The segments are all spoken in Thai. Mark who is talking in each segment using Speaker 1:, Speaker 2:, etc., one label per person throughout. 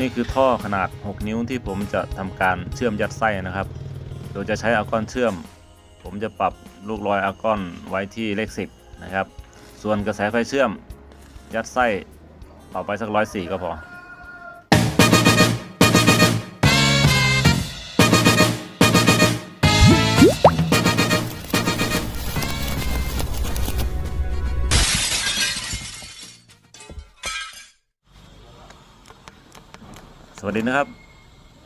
Speaker 1: นี่คือท่อขนาด 6 นิ้วที่ผมจะทำการเชื่อมยัดไส้นะครับ โดยจะใช้อากอนเชื่อม ผมจะปรับลูกลอยอากอนไว้ที่เลข 10 นะครับ ส่วนกระแสไฟเชื่อมยัดไส้ต่อไปสักร้อยสี่ก็พอ วัสดีนะครับ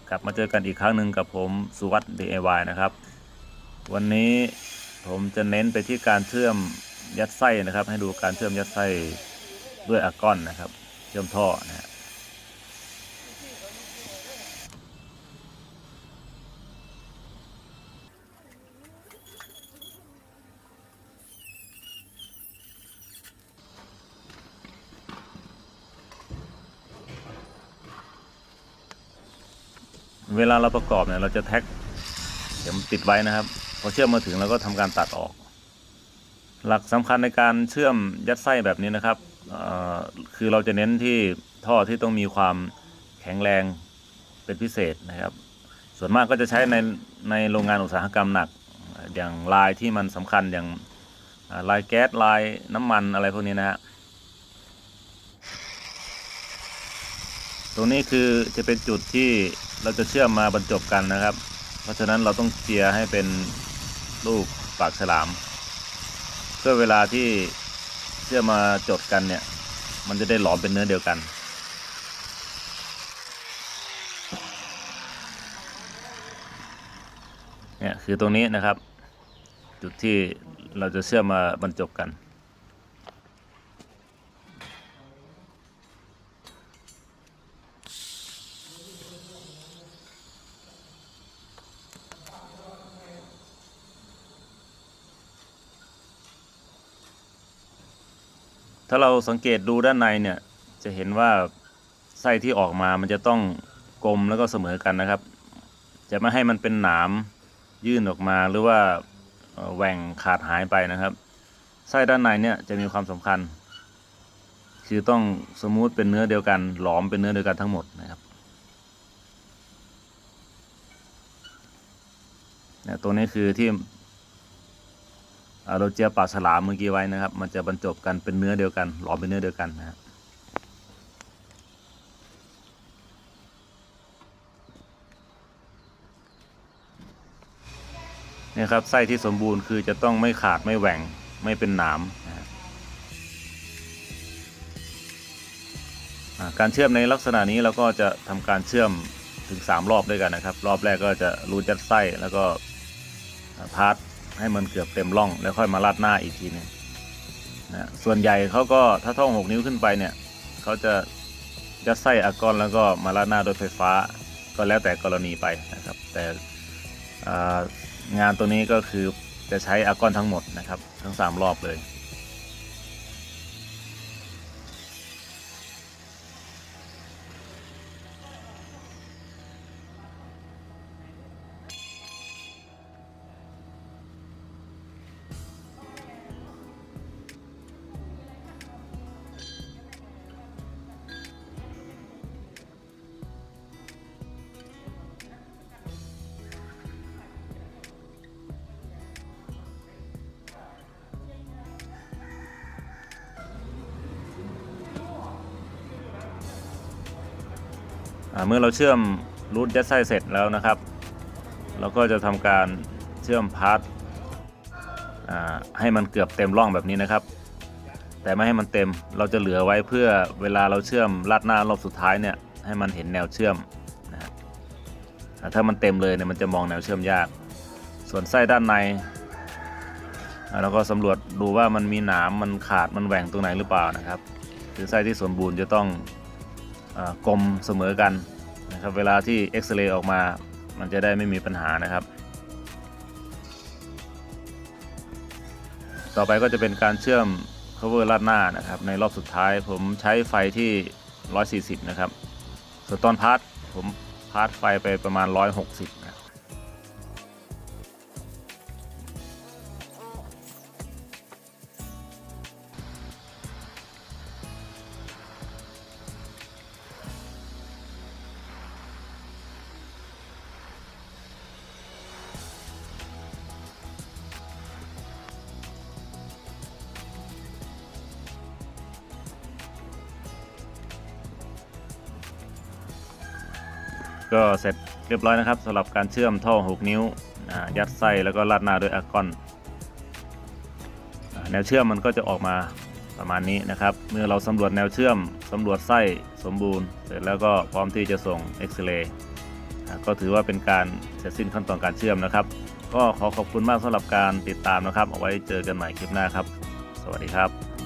Speaker 1: กลับมาเจอกันอีกครั้งหนึ่งกับผมสุวัสด์ DIY นะครับ วันนี้ผมจะเน้นไปที่การเชื่อมยัดไส้นะครับ ให้ดูการเชื่อมยัดไส้ด้วยอะกอนนะครับ เชื่อมท่อนะฮะ เวลาเราประกอบเนี่ยเราจะแท็กเข็มติดไว้นะครับพอเชื่อมมาถึงเราก็ทำการตัดออก หลักสำคัญในการเชื่อมยัดไส้แบบนี้นะครับคือเราจะเน้นที่ท่อที่ต้องมีความแข็งแรงเป็นพิเศษนะครับ ส่วนมากก็จะใช้ในในโรงงานอุตสาหกรรมหนักอย่างลายที่มันสำคัญอย่างลายแก๊สลายน้ำมันอะไรพวกนี้นะฮะ ตรงนี้คือจะเป็นจุดที่เราจะเชื่อมมาบรรจบกันนะครับ เพราะฉะนั้นเราต้องเจียร์ให้เป็นรูปปากฉลาม เพื่อเวลาที่เชื่อมมาจดกันเนี่ย มันจะได้หลอมเป็นเนื้อเดียวกันเนี่ยคือตรงนี้นะครับ จุดที่เราจะเชื่อมมาบรรจบกัน ถ้าเราสังเกตดูด้านในเนี่ย จะเห็นว่าไส้ที่ออกมามันจะต้องกลมแล้วก็เสมอกันนะครับ จะไม่ให้มันเป็นหนามยื่นออกมาหรือว่าแหว่งขาดหายไปนะครับ ไส้ด้านในเนี่ยจะมีความสำคัญ คือต้องสมูทเป็นเนื้อเดียวกัน หลอมเป็นเนื้อเดียวกันทั้งหมดนะครับเนี่ยตัวนี้คือที่ เราเจียปาฉลามเมื่อกี้ไว้นะครับ มันจะบรรจบกันเป็นเนื้อเดียวกัน หลอมเป็นเนื้อเดียวกันนะฮะเนี่ยครับไส้ที่สมบูรณ์คือจะต้องไม่ขาดไม่แหว่งไม่เป็นหนามการเชื่อมในลักษณะนี้เราก็จะทำการเชื่อมถึง 3 รอบด้วยกันนะครับ รอบแรกก็จะรูดยัดไส้แล้วก็พาร์ท ให้มันเกือบเต็มร่องแล้วค่อยมาลาดหน้าอีกทีหนึงนะส่วนใหญ่เขาก็ถ้าท่องหกนิ้วขึ้นไปเนี่ยเขาจะยัดไส้อากอนแล้วก็มาลาดหน้าโดยไฟฟ้า ก็แล้วแต่กรณีไปนะครับ แต่งานตัวนี้ก็คือจะใช้อากอนทั้งหมดนะครับ ทั้ง 3 รอบเลย เมื่อเราเชื่อมรูทยัดไส้เสร็จแล้วนะครับ เราก็จะทำการเชื่อมพาร์ทให้มันเกือบเต็มร่องแบบนี้นะครับ แต่ไม่ให้มันเต็มเราจะเหลือไว้เพื่อเวลาเราเชื่อมลาดหน้ารอบสุดท้ายเนี่ยให้มันเห็นแนวเชื่อมนะถ้ามันเต็มเลยเนี่ยมันจะมองแนวเชื่อมยาก ส่วนไส้ด้านในเราก็สำรวจดูว่ามันมีหนามมันขาดมันแหว่งตรงไหนหรือเปล่านะครับ คือไส้ที่สมบูรณ์จะต้อง กลมเสมอกันนะครับเวลาที่เอ็กซเรย์ออกมา มันจะได้ไม่มีปัญหานะครับ ต่อไปก็จะเป็นการเชื่อม cover ลาดหน้านะครับในรอบสุดท้ายผมใช้ไฟที่ 140 นะครับ ส่วนตอนพาร์ทผมพาร์ทไฟไปประมาณ 160นะ ก็เสร็จเรียบร้อยนะครับสำหรับการเชื่อมท่อ 6 นิ้วยัดไส้แล้วก็ราดหน้าด้วยอากอนแนวเชื่อมมันก็จะออกมาประมาณนี้นะครับ เมื่อเราสำรวจแนวเชื่อมสำรวจไส้สมบูรณ์ เสร็จแล้วก็พร้อมที่จะส่งเอ็กซเรย์ก็ถือว่าเป็นการเสร็จสิ้นขั้นตอนการเชื่อมนะครับ ก็ขอขอบคุณมากสำหรับการติดตามนะครับ เอาไว้เจอกันใหม่คลิปหน้าครับ สวัสดีครับ